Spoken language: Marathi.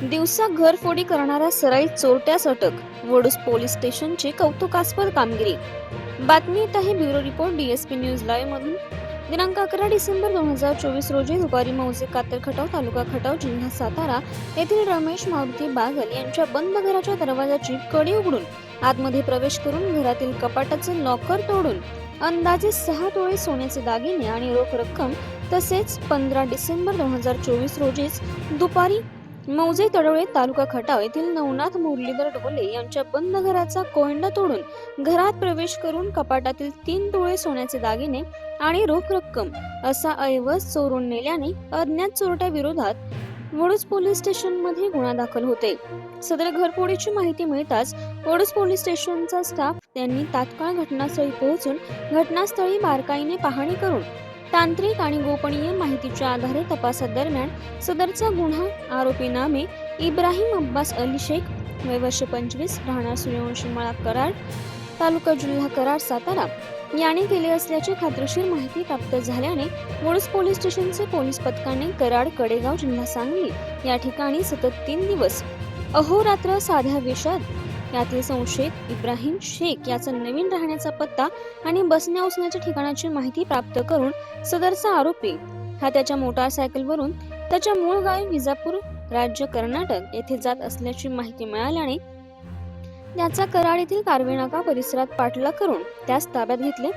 दिवसा घरफोडी करणाऱ्या सराईत चोरट्यास अटक वडूस पोलीस स्टेशनची कौतुकास्पद कामगिरी. बातमी येत आहे bureau report DSP news live मधून दिनांक अकरा डिसेंबर दोन हजार चोवीस रोजी दुपारी मौजे कातर खटाव तालुका खटाव जिल्हा सातारा येथील रमेश मारुती बागल यांच्या बंद घराच्या दरवाजाची कडी उघडून आतमध्ये प्रवेश करून घरातील कपाटाचे लॉकर तोडून अंदाजे सहा तोळे सोन्याचे दागिने आणि रोख रक्कम तसेच पंधरा डिसेंबर दोन हजार चोवीस रोजीच दुपारी मौजे तडोळे तालुका खटाव येथील नवनाथ मुरलीधर डोले यांच्या बंद घराचा कोयंडा तोडून घरात प्रवेश करून कपाटातील तीन तोळे सोन्याचे दागिने आणि रोख रक्कम असा ऐवज चोरून नेल्याने अज्ञात चोरट्या विरोधात वडूज पोलीस स्टेशनमध्ये गुन्हा दाखल होते. सदर घरफोडीची माहिती मिळताच वडूज पोलीस स्टेशनचा स्टाफ त्यांनी तात्काळ घटनास्थळी पोहोचून घटनास्थळी बारकाईने पाहणी करून तांत्रिक आणि गोपनीय माहितीच्या आधारे तपासादरम्यान सदरचा गुन्हा आरोपी नामे इब्राहिम अब्बास अली शेख वय वर्ष पंचवीस राहणार सूर्यवंशी मळा कराड तालुका जिल्हा कराड सातारा. याने केले असल्याची खात्रीशीर माहिती प्राप्त झाल्याने मुळस पोलीस स्टेशनचे पोलीस पथकाने कराड कडेगाव जिल्हा सांगली. या ठिकाणी सतत तीन दिवस अहोरात्र साध्या विषयात यातील संशयित इब्राहिम शेख याचा नवीन राहण्याचा पत्ता आणि बसण्या उचण्याच्या ठिकाणाची माहिती प्राप्त करून सदरचा आरोपी. हा त्याच्या मोटारसायकलवरून त्याच्या मूळ गावी विजापूर राज्य कर्नाटक येथे जात असल्याची माहिती मिळाल्याने त्याचा कराड येथील कारवेनाका परिसरात पाठलाग करून त्यास ताब्यात घेतले.